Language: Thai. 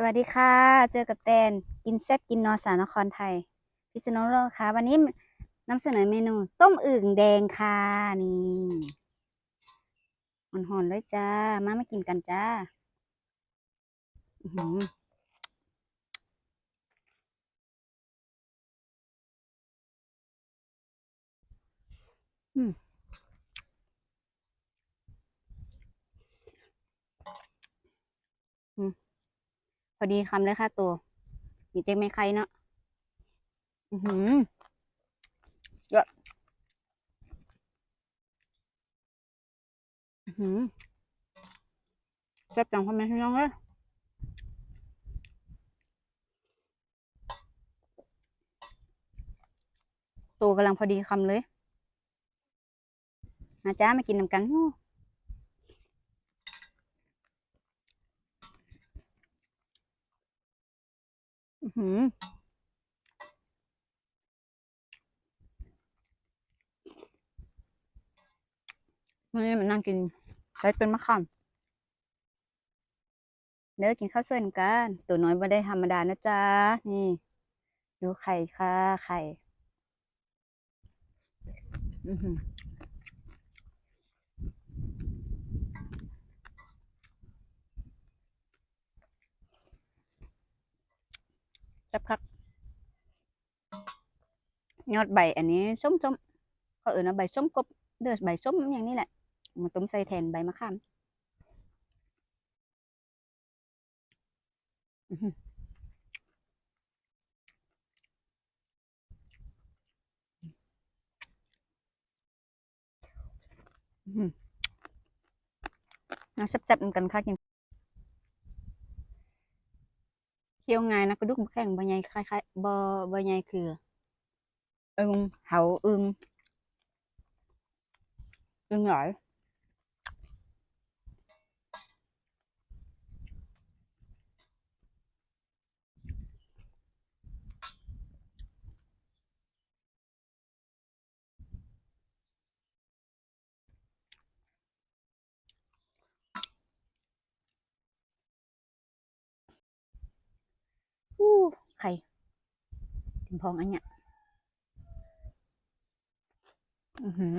สวัสดีค่ะ เจอกับแตนกินแซ่บกินนอนสานครไทย พิษณุโลกค่ะ วันนี้นำเสนอเมนู ต้มอึ่งแดงค่ะ นี่หอนๆเลยจ้า มามากินกันจ้าอื้อหืออืมอืม พอดีคำเลยค่ะตัวมีเต็มไม่ใครเนาะอือหือเยอะอือหือแซ่บจังพ่อแม่พี่น้องเอ้ยตัวกำลังพอดีคำเลย มาจ้ามากินน้ำกันฮู้อื้อ หือวันนี้มันนั่งกินใช้เป็นมะขามเด้อกินข้าวสวยนกัน ตัวน้อยไม่ได้ธรรมดานะจ๊ะ นี่ ดูไข่ค่ะ ไข่ อือหือ แซ่บคักยอดใบอันนี้ส้มๆเขาเอ่ยว่าใบส้มกบเดือใบส้มอย่างนี้แหละมาต้มใส่แทนใบมะขามอือหืออือหือน่าแซ่บๆเหมือนกันค่ะกินเคี่ยวง่ายนะกระดูกแข็งบะใหญ่คล้ายๆบะบะใหญ่คืออึ่งเหาอึ่งอึ่งหลอย อู้ไข่ถึงพองอันเนี้ยอือหือ